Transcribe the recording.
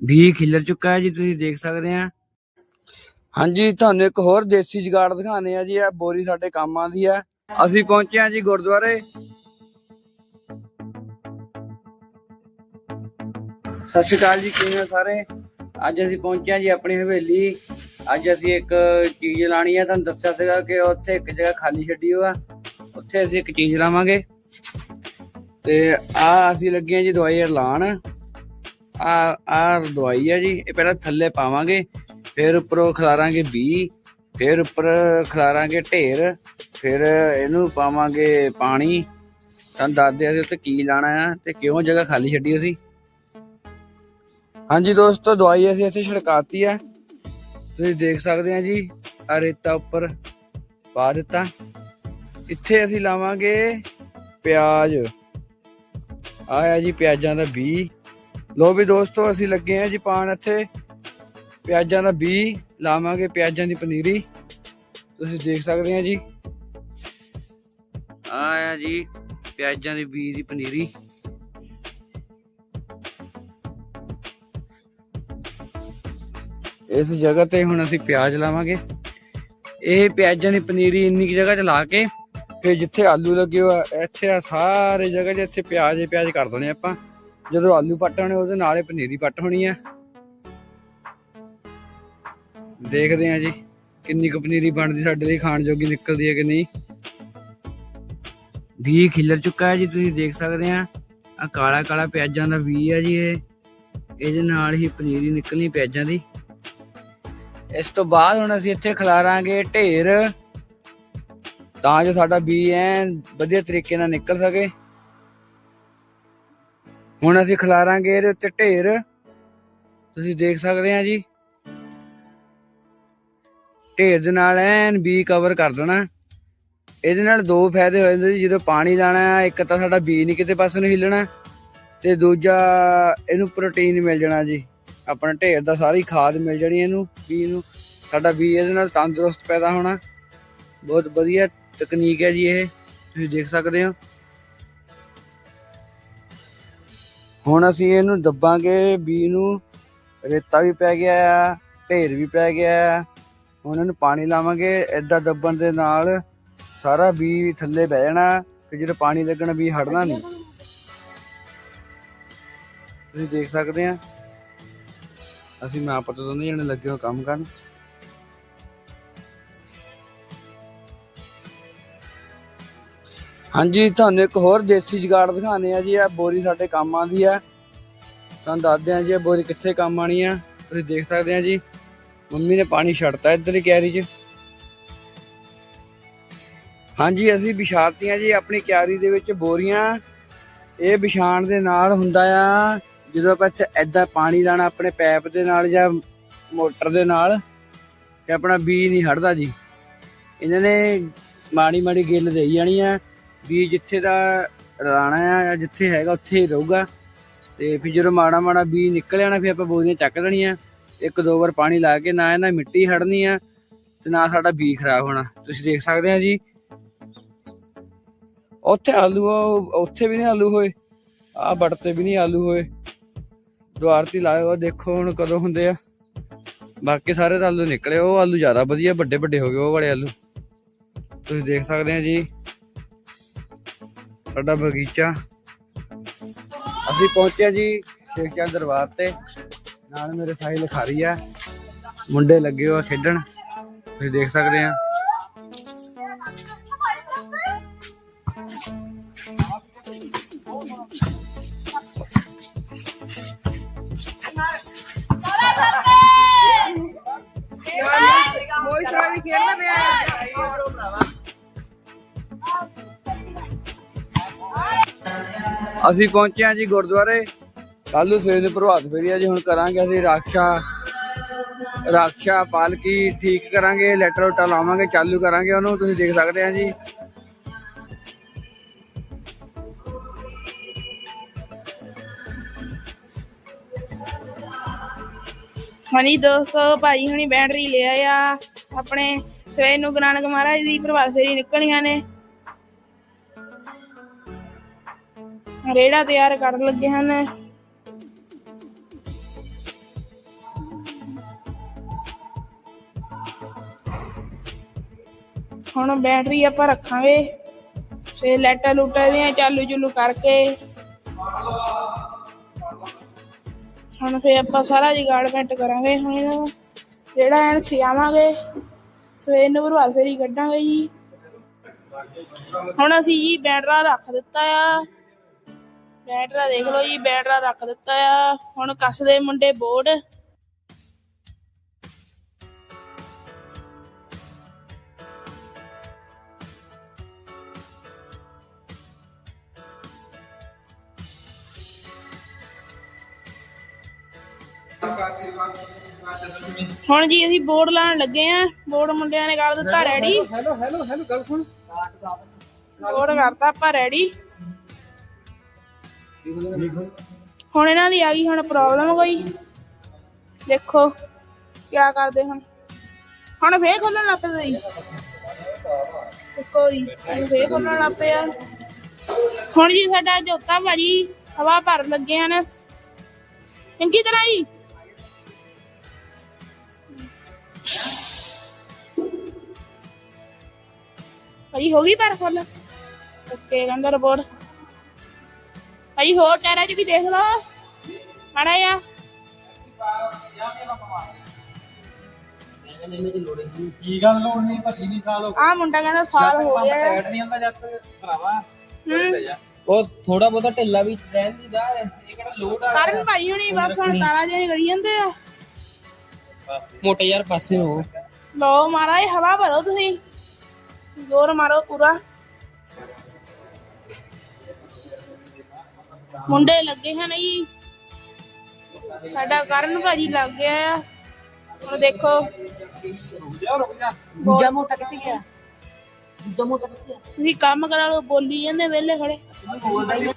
ਵੀ ਖਿਲਰ ਚੁੱਕਾ ਹੈ ਜੀ, ਤੁਸੀਂ ਦੇਖ ਸਕਦੇ ਆ ਹਾਂਜੀ, ਤੁਹਾਨੂੰ ਇੱਕ ਹੋਰ ਦੇਸੀ ਜੁਗਾੜ ਦਿਖਾਣੇ ਆ ਜੀ, ਇਹ ਬੋਰੀ ਸਾਡੇ ਕੰਮ ਆਂਦੀ ਆ ਅਸੀਂ ਪਹੁੰਚੇ ਆ ਜੀ ਗੁਰਦੁਆਰੇ। ਸਤਿ ਸ਼੍ਰੀ ਅਕਾਲ ਜੀ, ਕਿਵੇਂ ਸਾਰੇ? ਅੱਜ ਅਸੀਂ ਪਹੁੰਚੇ ਆ ਜੀ ਆਪਣੀ ਹਵੇਲੀ। ਅੱਜ ਅਸੀਂ ਇੱਕ ਚੀਜ਼ ਲਾਣੀ ਆ ਤੁਹਾਨੂੰ ਦੱਸਿਆ ਸੀਗਾ ਕਿ ਉੱਥੇ ਇੱਕ ਜਗ੍ਹਾ ਖਾਲੀ ਛੱਡੀ ਹੋਆ ਉੱਥੇ ਅਸੀਂ ਇੱਕ ਚੀਜ਼ ਲਾਵਾਂਗੇ। ਤੇ ਆ ਅਸੀਂ ਲੱਗੇ ਆ ਜੀ ਦਵਾਈ ਲਾਣ ਆ ਆ ਦਵਾਈ ਆ ਜੀ। ਇਹ ਪਹਿਲਾਂ ਥੱਲੇ ਪਾਵਾਂਗੇ, ਫਿਰ ਉੱਪਰੋਂ ਖਲਾਰਾਂਗੇ ਬੀ, ਫਿਰ ਉੱਪਰ ਖਲਾਰਾਂਗੇ ਢੇਰ, ਫਿਰ ਇਹਨੂੰ ਪਾਵਾਂਗੇ ਪਾਣੀ। ਤੁਹਾਨੂੰ ਦੱਸਦੇ ਆ ਅਸੀਂ ਉੱਥੇ ਕੀ ਲਾਣਾ ਆ ਤੇ ਕਿਉਂ ਜਗ੍ਹਾ ਖਾਲੀ ਛੱਡੀ ਅਸੀਂ। ਹਾਂਜੀ ਦੋਸਤੋ, ਦਵਾਈ ਅਸੀਂ ਇੱਥੇ ਛਿੜਕਾਤੀ ਆ। ਤੁਸੀਂ ਦੇਖ ਸਕਦੇ ਆ ਜੀ, ਆ ਰੇਤਾ ਉੱਪਰ ਪਾ ਦਿੱਤਾ। ਇੱਥੇ ਅਸੀਂ ਲਾਵਾਂਗੇ ਪਿਆਜ਼। ਆਇਆ ਜੀ ਪਿਆਜ਼ਾਂ ਦਾ ਬੀ। ਲੋ ਵੀ ਦੋਸਤੋ, ਅਸੀਂ ਲੱਗੇ ਆ ਜੀ ਪਾਣ ਇੱਥੇ। ਪਿਆਜ਼ਾਂ ਦਾ ਬੀ ਲਾਵਾਂਗੇ, ਪਿਆਜ਼ਾਂ ਦੀ ਪਨੀਰੀ। ਤੁਸੀਂ ਦੇਖ ਸਕਦੇ ਆ ਜੀ। ਆਇਆ ਜੀ, ਪਿਆਜ਼ਾਂ ਦੀ ਬੀ ਦੀ ਪਨੀਰੀ। ਇਸ ਜਗ੍ਹਾ ਤੇ ਹੁਣ ਅਸੀਂ ਪਿਆਜ਼ ਲਾਵਾਂਗੇ। ਇਹ ਪਿਆਜ਼ਾਂ ਦੀ ਪਨੀਰੀ ਇੰਨੀ ਕੁ ਜਗ੍ਹਾ 'ਚ ਲਾ ਕੇ, ਫਿਰ ਜਿੱਥੇ ਆਲੂ ਲੱਗੇ ਹੋਆ ਇੱਥੇ ਆ ਸਾਰੇ ਜਗ੍ਹਾ 'ਚ ਇੱਥੇ ਪਿਆਜ਼ ਹੀ ਪਿਆਜ਼ ਕਰ ਦੇਣੇ ਆਪਾਂ। ਜਦੋਂ ਆਲੂ ਪੱਟ ਹੋਣੇ ਉਹਦੇ ਨਾਲ ਹੀ ਪਨੀਰੀ ਪੱਟ ਹੋਣੀ ਆ। ਦੇਖਦੇ ਆ ਜੀ, ਕਿੰਨੀ ਕੁ ਪਨੀਰੀ ਬਣਦੀ ਸਾਡੇ ਲਈ, ਖਾਣ ਜੋਗੀ ਨਿਕਲਦੀ ਹੈ ਕਿ ਨਹੀਂ। ਵੀ ਖਿਲਰ ਚੁੱਕਾ ਹੈ ਜੀ, ਤੁਸੀਂ ਦੇਖ ਸਕਦੇ ਆ। ਆ ਕਾਲਾ ਕਾਲਾ ਪਿਆਜ਼ਾਂ ਦਾ ਵੀ ਆ ਜੀ ਇਹ। ਇਹਦੇ ਨਾਲ ਹੀ ਪਨੀਰੀ ਨਿਕਲਣੀ ਪਿਆਜ਼ਾਂ ਦੀ। ਇਸ ਤੋਂ ਬਾਅਦ ਹੁਣ ਅਸੀਂ ਇੱਥੇ ਖਿਲਾਰਾਂਗੇ ਢੇਰ, ਤਾਂ ਜੋ ਸਾਡਾ ਬੀ ਐ ਵਧੀਆ ਤਰੀਕੇ ਨਾਲ ਨਿਕਲ ਸਕੇ। ਹੁਣ ਅਸੀਂ ਖਿਲਾਰਾਂਗੇ ਇਹਦੇ ਉੱਤੇ ਢੇਰ। ਤੁਸੀਂ ਦੇਖ ਸਕਦੇ ਆ ਜੀ। ਢੇਰ ਦੇ ਨਾਲ ਐਨ ਬੀ ਕਵਰ ਕਰ ਦੇਣਾ। ਇਹਦੇ ਨਾਲ ਦੋ ਫਾਇਦੇ ਹੋ ਜਾਂਦੇ ਜੀ, ਜਦੋਂ ਪਾਣੀ ਲਾਣਾ, ਇੱਕ ਤਾਂ ਸਾਡਾ ਬੀ ਨਹੀਂ ਕਿਤੇ ਪਾਸੇ ਨੂੰ ਹਿੱਲਣਾ, ਤੇ ਦੂਜਾ ਇਹਨੂੰ ਪ੍ਰੋਟੀਨ ਮਿਲ ਜਾਣਾ ਜੀ। ਆਪਣਾ ਢੇਰ ਦਾ ਸਾਰੀ ਖਾਦ ਮਿਲ ਜਾਣੀ ਇਹਨੂੰ, ਬੀ ਨੂੰ। ਸਾਡਾ ਬੀ ਇਹਦੇ ਨਾਲ ਤੰਦਰੁਸਤ ਪੈਦਾ ਹੋਣਾ। ਬਹੁਤ ਵਧੀਆ ਤਕਨੀਕ ਹੈ ਜੀ ਇਹ। ਤੁਸੀਂ ਦੇਖ ਸਕਦੇ ਹੋ। ਹੁਣ ਅਸੀਂ ਇਹਨੂੰ ਦੱਬਾਂਗੇ ਬੀ ਨੂੰ ਰੇਤਾ ਵੀ ਪੈ ਗਿਆ ਆ, ਢੇਰ ਵੀ ਪੈ ਗਿਆ ਆ। ਹੁਣ ਇਹਨੂੰ ਪਾਣੀ ਲਾਵਾਂਗੇ, ਏਦਾਂ ਦੱਬਣ ਦੇ ਨਾਲ ਸਾਰਾ ਬੀ ਥੱਲੇ ਬਹਿ ਜਾਣਾ, ਤੇ ਜਦੋਂ ਪਾਣੀ ਲੱਗਣਾ ਬੀ ਹੜਨਾ ਨਹੀਂ। ਤੁਸੀਂ ਦੇਖ ਸਕਦੇ ਆ। ਅਸੀਂ ਮਾਂ ਪੁੱਤ ਦੋਨੇ ਜਣੇ ਲੱਗੇ ਹੋ ਕੰਮ ਕਰਨ। ਹਾਂਜੀ, ਤੁਹਾਨੂੰ ਇੱਕ ਹੋਰ ਦੇਸੀ ਜੁਗਾੜ ਦਿਖਾਣੇ ਆ ਜੀ, ਇਹ ਬੋਰੀ ਸਾਡੇ ਕੰਮ ਆਂਦੀ ਆ ਤੁਹਾਨੂੰ ਦੱਸਦੇ ਆ ਜੀ, ਇਹ ਬੋਰੀ ਕਿੱਥੇ ਕੰਮ ਆਣੀ ਆ ਤੁਸੀਂ ਦੇਖ ਸਕਦੇ ਆ ਜੀ, ਮੰਮੀ ਨੇ ਪਾਣੀ ਛੱਡਤਾ ਇੱਧਰ ਹੀ ਕਿਆਰੀ 'ਚ। ਹਾਂਜੀ, ਅਸੀਂ ਵਿਛਾਤੀਆਂ ਜੀ ਆਪਣੀ ਕਿਆਰੀ ਦੇ ਵਿੱਚ ਬੋਰੀਆਂ। ਇਹ ਵਿਛਾਣ ਦੇ ਨਾਲ ਹੁੰਦਾ ਆ, ਜਦੋਂ ਆਪਾਂ ਇੱਥੇ ਐਦਾਂ ਪਾਣੀ ਲਾਣਾ ਆਪਣੇ ਪੈਪ ਦੇ ਨਾਲ ਜਾਂ ਮੋਟਰ ਦੇ ਨਾਲ, ਤੇ ਆਪਣਾ ਬੀਜ ਨਹੀਂ ਹਟਦਾ ਜੀ। ਇਹਨਾਂ ਨੇ ਮਾੜੀ ਮਾੜੀ ਗਿੱਲ ਦੇਈ ਜਾਣੀ ਆ। ਬੀਜ ਜਿੱਥੇ ਦਾ ਲਾਣਾ ਆ ਜਾਂ ਜਿੱਥੇ ਹੈਗਾ ਉੱਥੇ ਹੀ ਰਹੂਗਾ। ਤੇ ਫਿਰ ਜਦੋਂ ਮਾੜਾ ਮਾੜਾ ਬੀਜ ਨਿਕਲ ਜਾਣਾ ਫਿਰ ਆਪਾਂ ਬੋਰੀਆਂ ਚੱਕ ਲੈਣੀਆਂ। ਇੱਕ ਦੋ ਵਾਰ ਪਾਣੀ ਲਾ ਕੇ ਨਾ ਇਹਨਾਂ ਮਿੱਟੀ ਹੜਨੀ ਆ ਤੇ ਨਾ ਸਾਡਾ ਬੀਜ ਖਰਾਬ ਹੋਣਾ। ਤੁਸੀਂ ਦੇਖ ਸਕਦੇ ਆ ਜੀ। ਉੱਥੇ ਆਲੂ ਆ, ਉਹ- ਉੱਥੇ ਵੀ ਨਹੀਂ ਆਲੂ ਹੋਏ। ਆ ਬੜ ਤੇ ਵੀ ਨਹੀਂ ਆਲੂ ਹੋਏ। ਦੁਆਰ ਤੇ ਲਾਇਓ ਆ ਦੇਖੋ ਹੁਣ ਕਦੋਂ ਹੁੰਦੇ ਆ। ਬਾਕੀ ਸਾਰੇ ਤਾਂ ਆਲੂ ਨਿਕਲੇ ਉਹ ਆਲੂ ਜ਼ਿਆਦਾ ਵਧੀਆ ਵੱਡੇ ਵੱਡੇ ਹੋ ਗਏ ਉਹ ਵਾਲੇ ਆਲੂ। ਤੁਸੀਂ ਦੇਖ ਸਕਦੇ ਆ ਜੀ। ਸਾਡਾ ਬਗੀਚਾ। ਅਸੀਂ ਪਹੁੰਚਿਆ ਜੀ ਸ਼ੇਖ ਚੰਦ ਦਰਬਾਰ ਤੇ। ਨਾਲ ਮੇਰੇ ਸਾਈਲ ਖਾਰੀ ਆ। ਮੁੰਡੇ ਲੱਗੇ ਹੋ ਖੇਡਣ। ਤੁਸੀਂ ਦੇਖ ਸਕਦੇ ਆ। ਮੋਈ ਅਸੀਂ ਪਹੁੰਚੇ ਹਾਂ ਜੀ ਗੁਰਦੁਆਰੇ। ਕੱਲੂ ਸਵੇਰ ਨੂੰ ਪ੍ਰਭਾਤ ਫੇਰੀ ਆ ਜੀ, ਹੁਣ ਕਰਾਂਗੇ ਅਸੀਂ ਰਾਖਸ਼ਾ। ਰਾਖਸ਼ਾ ਪਾਲਕੀ ਠੀਕ ਕਰਾਂਗੇ, ਲੈਟਰ ਉਟਾ ਲਾਵਾਂਗੇ, ਚਾਲੂ ਕਰਾਂਗੇ ਉਹਨੂੰ, ਤੁਸੀਂ ਦੇਖ ਸਕਦੇ ਆ ਜੀ। ਹਾਂਜੀ ਦੋਸਤੋ ਭਾਈ ਹੁਣੀ ਬੈਟਰੀ ਲਿਆ ਆਇਆ ਆਪਣੇ ਸਵੇਰ ਨੂੰ ਗੁਰੂ ਨਾਨਕ ਮਹਾਰਾਜ ਦੀ ਪ੍ਰਭਾਤ ਫੇਰੀ ਨਿਕਲੀਆਂ ਨੇ। ਰੇੜਾ ਤਿਆਰ ਕਰਨ ਲੱਗੇ ਹਨ। ਹੁਣ ਬੈਟਰੀ ਆਪਾਂ ਰੱਖਾਂਗੇ। ਫੇ ਲੈਟਾ ਲੂਟਾ ਦੀਆਂ ਚਾਲੂ ਚੁਲੂ ਕਰਕੇ। ਹੁਣ ਫੇ ਆਪਾਂ ਸਾਰਾ ਜਿਗਾੜਮੈਂਟ ਕਰਾਂਗੇ। ਹੁਣ ਇਹਨੂੰ ਜਿਹੜਾ ਐਨ ਸਿਆਵਾਂਗੇ ਸਵੇਰ ਨੂੰ ਬਰਵਾਦ ਫੇਰੀ ਕੱਢਾਂਗੇ ਜੀ। ਹੁਣ ਅਸੀਂ ਜੀ ਬੈਟਰਾ ਰੱਖ ਦਿੱਤਾ ਆ। ਬੈਟਰਾ ਦੇਖ ਲਓ ਜੀ ਬੈਟਰਾ ਰੱਖ ਦਿੱਤਾ ਆ। ਹੁਣ ਕੱਸਦੇ ਮੁੰਡੇ ਬੋਰਡ। ਹੁਣ ਜੀ ਅਸੀਂ ਬੋਰਡ ਲਾਉਣ ਲੱਗੇ ਆ। ਬੋਰਡ ਮੁੰਡਿਆਂ ਨੇ ਕਰ ਦਿੱਤਾ ਰੈਡੀ ਹੈਲੋ ਹੈਲੋ ਹੈਲੋ ਗੱਲ ਸੁਣ। ਬੋਰਡ ਕਰਤਾ ਆਪਾਂ ਰੈਡੀ ਹੁਣ ਇਹਨਾਂ ਦੀ ਆ ਗਈ ਹੁਣ ਪ੍ਰੋਬਲਮ ਕੋਈ। ਦੇਖੋ ਕੀ ਕਰਦੇ ਹੁਣ। ਹੁਣ ਫੇਰ ਖੋਲਣ ਲੱਗ ਪਏ ਜੀ ਦੇਖੋ ਹੁਣ ਫੇਰ ਖੋਲਣ ਲੱਗ ਪਏ ਆ। ਹੁਣ ਜੀ ਸਾਡਾ ਜੋਤਾ ਭਾਜੀ ਹਵਾ ਭਰ ਲੱਗੇ ਹਨ ਚੰਗੀ ਤਰ੍ਹਾਂ ਜੀ। ਭਾਜੀ ਹੋ ਗਈ ਪਰ ਫੁੱਲ ਓਕੇ, ਕਹਿੰਦਾ ਰਿਪੋਰਟ ਭਾਜੀ ਹੋਰ ਟਾਇਰਾਂ 'ਚ ਵੀ ਦੇਖ ਲਓ। ਮਾੜਾ ਆ ਕੀ ਗੱਲ ਲੋੜ ਨਹੀਂ? ਭੱਜੀ ਨਹੀਂ ਸਾਲ ਹੋ ਆ ਮੁੰਡਾ ਕਹਿੰਦਾ ਸਾਲ ਹੋ ਗਿਆ। ਟੈਟ ਨਹੀਂ ਹੁੰਦਾ ਜਦ ਤੱਕ ਭਰਾਵਾ। ਉਹ ਥੋੜਾ ਬਹੁਤਾ ਢਿੱਲਾ ਵੀ ਰਹਿਣ ਦੀਦਾ ਇਹ ਕਿਹੜਾ ਲੋਡ ਆ ਕਰਨ ਭਾਈ ਹੁਣੀ ਬਸ ਹੁਣ ਤਾਰਾ ਜਿਹੇ ਕਰੀ ਜਾਂਦੇ ਆ। ਮੋਟੇ ਯਾਰ ਪਾਸੇ ਹੋ। ਲੋ ਮਾਰਾ ਇਹ ਹਵਾ ਭਰੋ ਤੁਸੀਂ। ਜ਼ੋਰ ਮਾਰੋ ਪੂਰਾ। ਮੁੰਡੇ ਲੱਗੇ ਹਨ ਜੀ। ਸਾਡਾ ਕਰਨ ਭਾਜੀ ਲੱਗ ਗਿਆ ਆ। ਹੁਣ ਦੇਖੋ। ਦੂਜਾ ਮੋਟਾ ਕਿੱਥੇ ਗਿਆ? ਦੂਜਾ ਮੋਟਾ ਕਿੱਥੇ ਗਿਆ? ਤੁਸੀਂ ਕੰਮ ਕਰਾ ਲਓ ਬੋਲੀ ਜਾਂਦੇ ਵਿਹਲੇ ਖੜੇ। ਬੋਲਦਾ ਹੀ ਨਹੀਂ।